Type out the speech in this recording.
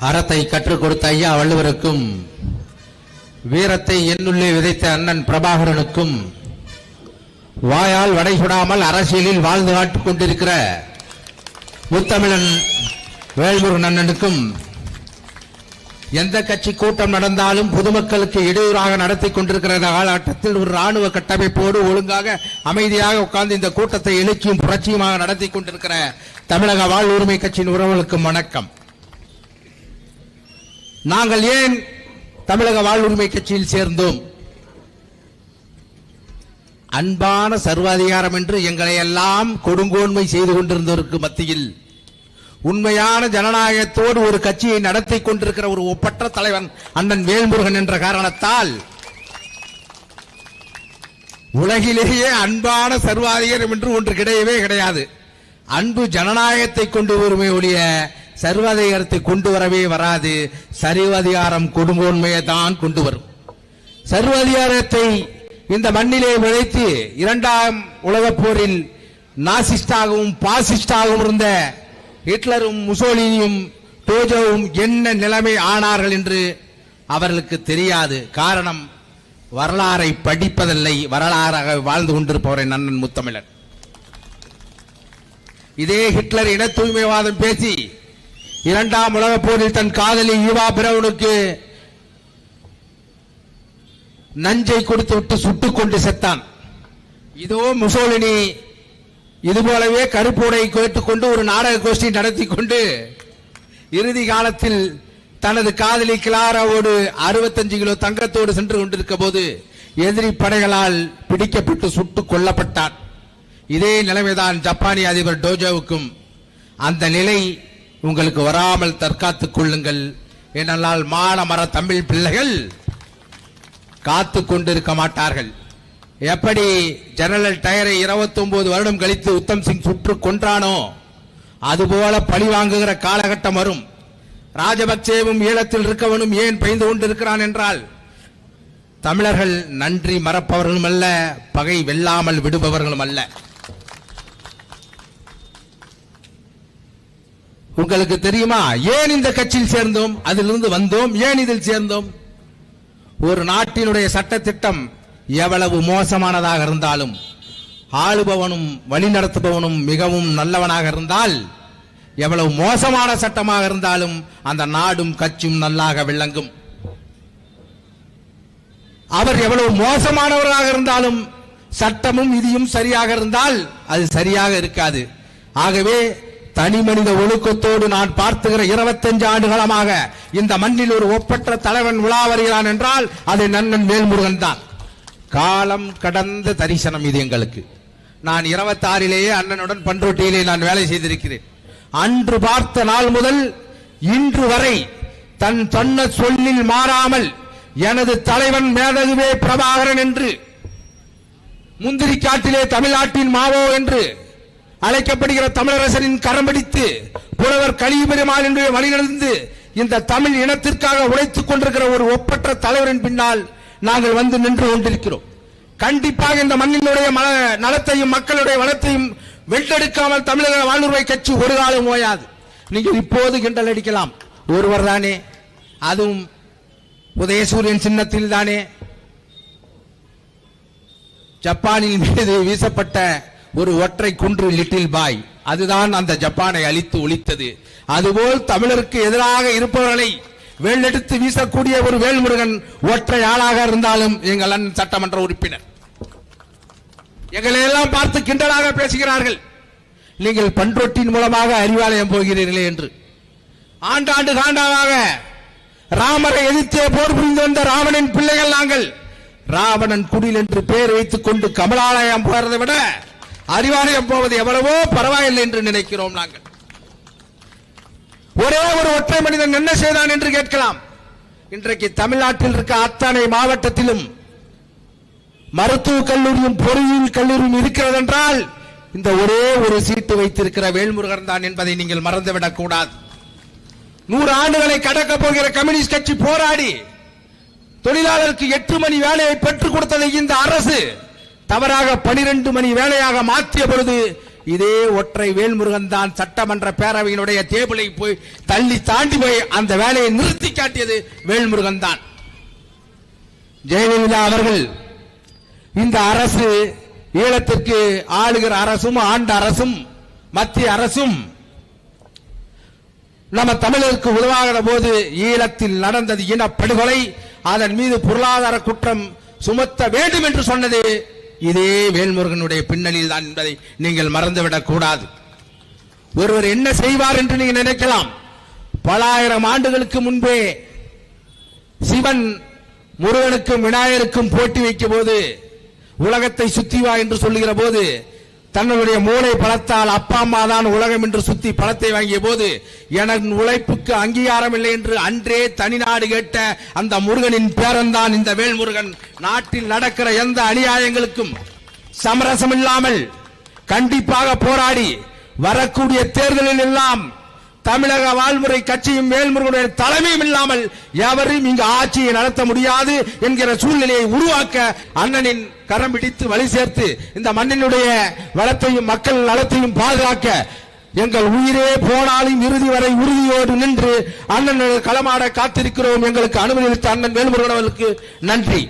அறத்தை கற்றுக் கொடுத்த ஐயா வள்ளுவருக்கும் வீரத்தை என்னுள்ளே விதைத்த அண்ணன் பிரபாகரனுக்கும் வாயால் வடைசுடாமல் அரசியலில் வாழ்ந்து காட்டுக் கொண்டிருக்கிற முத்தமிழன் வேல்முருகன் அண்ணனுக்கும் எந்த கட்சி கூட்டம் நடந்தாலும் பொதுமக்களுக்கு இடையூறாக நடத்தி கொண்டிருக்கிற காலகட்டத்தில் ஒரு ராணுவ கட்டமைப்போடு ஒழுங்காக அமைதியாக உட்கார்ந்து இந்த கூட்டத்தை எழுச்சியும் புரட்சியுமாக நடத்தி கொண்டிருக்கிற தமிழக வாழ் உரிமை கட்சியின் உறவுகளுக்கும் வணக்கம். நாங்கள் ஏன் தமிழக வாழ்வுரிமை கட்சியில் சேர்ந்தோம்? அன்பான சர்வாதிகாரம் என்று எங்களை எல்லாம் கொடுங்கோன்மை செய்து கொண்டிருந்தவருக்கு மத்தியில் உண்மையான ஜனநாயகத்தோடு ஒரு கட்சியை நடத்தி கொண்டிருக்கிற ஒரு ஒப்பற்ற தலைவன் அண்ணன் வேல்முருகன் என்ற காரணத்தால் உலகிலேயே அன்பான சர்வாதிகாரம் என்று ஒன்று கிடையவே கிடையாது. அன்பு ஜனநாயகத்தை கொண்டு வருமே ஒழிய சர்வாதிகாரத்தை கொண்டு வரவே வராது. சர்வாதிகாரம் கொடுங்கோன்மையை தான் கொண்டு வரும். சர்வாதிகாரத்தை இந்த மண்ணிலே விளைத்து இரண்டாம் உலகப் போரில் நாசிஸ்டாகவும் பாசிஸ்டாகவும் இருந்த ஹிட்லரும் முசோலினியும் டோஜோவும் என்ன நிலைமை ஆனார்கள் என்று அவர்களுக்கு தெரியாது. காரணம் வரலாறை படிப்பதில்லை. வரலாறாக வாழ்ந்து கொண்டிருப்பவரை நன்னன் முத்தமிழன். இதே ஹிட்லர் இன தூய்மைவாதம் பேசி இரண்டாம் உலகப் போரில் தன் காதலி யுவா பிரவுனுக்கு நஞ்சை கொடுத்து விட்டு சுட்டுக் கொண்டு செத்தான். இதோ முசோலினி இது போலவே கருப்புடை கேட்டுக்கொண்டு ஒரு நாடக கோஷ்டி நடத்தி கொண்டு இறுதி காலத்தில் தனது காதலி கிளாராவோடு அறுபத்தஞ்சு கிலோ தங்கத்தோடு சென்று கொண்டிருக்க போது எதிரி படைகளால் பிடிக்கப்பட்டு சுட்டுக் கொல்லப்பட்டான். இதே நிலைமைதான் ஜப்பானிய அதிபர் டோஜோவுக்கும். அந்த நிலை உங்களுக்கு வராமல் தற்காத்துக் கொள்ளுங்கள். ஏனென்றால் மானமர தமிழ் பிள்ளைகள் காத்து கொண்டிருக்க மாட்டார்கள். எப்படி ஜெனரல் டயரை 29 வருடம் கழித்து உத்தம் சிங் சுற்று கொன்றானோ அதுபோல பழி வாங்குகிற காலகட்டம் வரும். ராஜபக்சேவும் ஈழத்தில் இருக்கவனும் ஏன் பயந்து கொண்டிருக்கிறான் என்றால் தமிழர்கள் நன்றி மறப்பவர்களும் அல்ல பகை வெல்லாமல் விடுபவர்களும் அல்ல உங்களுக்கு தெரியுமா? ஏன் இந்த கட்சியில் சேர்ந்தோம்? அதிலிருந்து வந்தோம். ஏன் இதில் சேர்ந்தோம்? ஒரு நாட்டினுடைய சட்டத்திட்டம் எவ்வளவு மோசமானதாக இருந்தாலும் ஆளுபவனும் வழிநடத்துபவனும் மிகவும் நல்லவனாக இருந்தால் எவ்வளவு மோசமான சட்டமாக இருந்தாலும் அந்த நாடும் கட்சியும் நல்லாக விளங்கும். அவர் எவ்வளவு மோசமானவராக இருந்தாலும் சட்டமும் விதியும் சரியாக இருந்தால் அது சரியாக இருக்காது. ஆகவே தனி மனித ஒழுக்கத்தோடு நான் பார்த்துகிற 25 ஆண்டு காலமாக இந்த மண்ணில் ஒரு ஒப்பற்ற தலைவன் உலா வருகிறான் என்றால் அது நன்னன் வேல்முருகன் தான். காலம் கடந்த தரிசனம் இது எங்களுக்கு. நான் 26 அண்ணனுடன் பண்ருட்டியிலே நான் வேலை செய்திருக்கிறேன். அன்று பார்த்த நாள் முதல் இன்று வரை தன் சொன்ன சொல்லில் மாறாமல் எனது தலைவன் மேதகுவே பிரபாகரன் என்று முந்திரி காட்டிலே தமிழ்நாட்டின் மாவோ என்று அழைக்கப்படுகிற தமிழரசனின் கரம் பிடித்து புலவர் கலிபெருமாள் என்று வழிநடந்து இந்த தமிழ் இனத்திற்காக உழைத்துக் கொண்டிருக்கிற ஒரு ஒப்பற்ற தலைவரின் பின்னால் நாங்கள் வந்து நின்று கொண்டிருக்கிறோம். கண்டிப்பாக இந்த மண்ணினுடைய நலத்தையும் மக்களுடைய வளத்தையும் வென்றெடுக்காமல் தமிழக வாழ்வுரை கட்சி ஒரு காலம் ஓயாது. நீங்கள் இப்போது கிண்டல் அடிக்கலாம். ஒருவர் தானே. அதுவும் உதயசூரியன் சின்னத்தில் தானே. ஜப்பானின் மீது வீசப்பட்ட ஒரு ஒற்றை குன்று லிட்டில் பாய் அதுதான் அந்த ஜப்பானை அழித்து ஒழித்தது. அதுபோல் தமிழருக்கு எதிராக இருப்பவர்களை வேலெடுத்து வீசக்கூடிய ஒரு வேல்முருகன் ஒற்றை ஆளாக இருந்தாலும் எங்கள் அண்ணன் சட்டமன்ற உறுப்பினர். எங்களை எல்லாம் பார்த்து கிண்டலாக பேசுகிறார்கள். நீங்கள் பண்ரொட்டின் மூலமாக அறிவாலயம் போகிறீர்களே என்று. ஆண்டாண்டு காண்டாவாக ராமரை எதிர்த்தே போர் புரிந்து வந்த ராவணன் பிள்ளைகள் நாங்கள் ராவணன் குடில் என்று பெயர் வைத்துக் கொண்டு கமலாலயம் போறதை விட அறிவாலயம் போவது எவ்வளவோ பரவாயில்லை என்று நினைக்கிறோம் நாங்கள். ஒரே ஒரு ஒற்றை மனிதன் என்ன செய்தான் என்று கேட்கலாம். இன்றைக்கு தமிழ்நாட்டில் இருக்க அத்தனை மாவட்டத்திலும் மருத்துவக் கல்லூரியும் பொறியியல் கல்லூரியும் இருக்கிறது என்றால் இந்த ஒரே ஒரு சீட்டு வைத்திருக்கிற வேல்முருகன் தான் என்பதை நீங்கள் மறந்துவிடக் கூடாது. நூறு ஆண்டுகளை கடக்க போகிற கம்யூனிஸ்ட் கட்சி போராடி தொழிலாளருக்கு எட்டு மணி வேலையை பெற்றுக் கொடுத்ததை இந்த அரசு தவறாக பனிரெண்டு மணி வேலையாக மாற்றிய பொழுது இதே ஒற்றை வேல்முருகன் தான் சட்டமன்ற பேரவையினுடைய டேபிளை போய் தள்ளி தாண்டி போய் அந்த வேலையை நிறுத்தி காட்டியது வேல்முருகன் தான். ஜெயலலிதா அவர்கள் இந்த அரசு ஈழத்திற்கு ஆளுகிற அரசும் ஆண்ட அரசும் மத்திய அரசும் நம்ம தமிழருக்கு உதவாகிற போது ஈழத்தில் நடந்தது இனப்படுகொலை அதன் மீது பொருளாதார குற்றம் சுமத்த வேண்டும் என்று சொன்னது இதே வேல்முருகனுடைய பின்னணியில் தான் என்பதை நீங்கள் மறந்துவிடக் கூடாது. ஒருவர் என்ன செய்வார் என்று நீங்கள் நினைக்கலாம். பல ஆயிரம் ஆண்டுகளுக்கு முன்பே சிவன் முருகனுக்கும் விநாயகருக்கும் போட்டி வைக்கும் போது உலகத்தை சுத்தி வா என்று சொல்லுகிற போது தன்னுடைய மூளை பலத்தால் அப்பா அம்மா தான் உலகம் என்று சுத்தி பலத்தை வாங்கிய போது எனது உழைப்புக்கு அங்கீகாரம் இல்லை என்று அன்றே தனிநாடு கேட்ட அந்த முருகனின் பேரன்தான் இந்த வேல்முருகன். நாட்டில் நடக்கிற எந்த அநியாயங்களுக்கும் சமரசம் இல்லாமல் கண்டிப்பாக போராடி வரக்கூடிய தேர்தலில் எல்லாம் தமிழக வாழ்முறை கட்சியும் மேல்முருகனுடைய தலைமையும் இல்லாமல் எவரும் இங்கு ஆட்சியை நடத்த முடியாது என்கிற சூழ்நிலையை உருவாக்க அண்ணனின் கரம் பிடித்து வழி சேர்த்து இந்த மண்ணினுடைய வளத்தையும் மக்கள் நலத்தையும் பாதுகாக்க எங்கள் உயிரே போனாலும் இறுதி வரை உறுதியோடு நின்று அண்ணன் களமாட காத்திருக்கிறோம். எங்களுக்கு அனுமதி அளித்த அண்ணன் வேல்முருகன் அவர்களுக்கு நன்றி.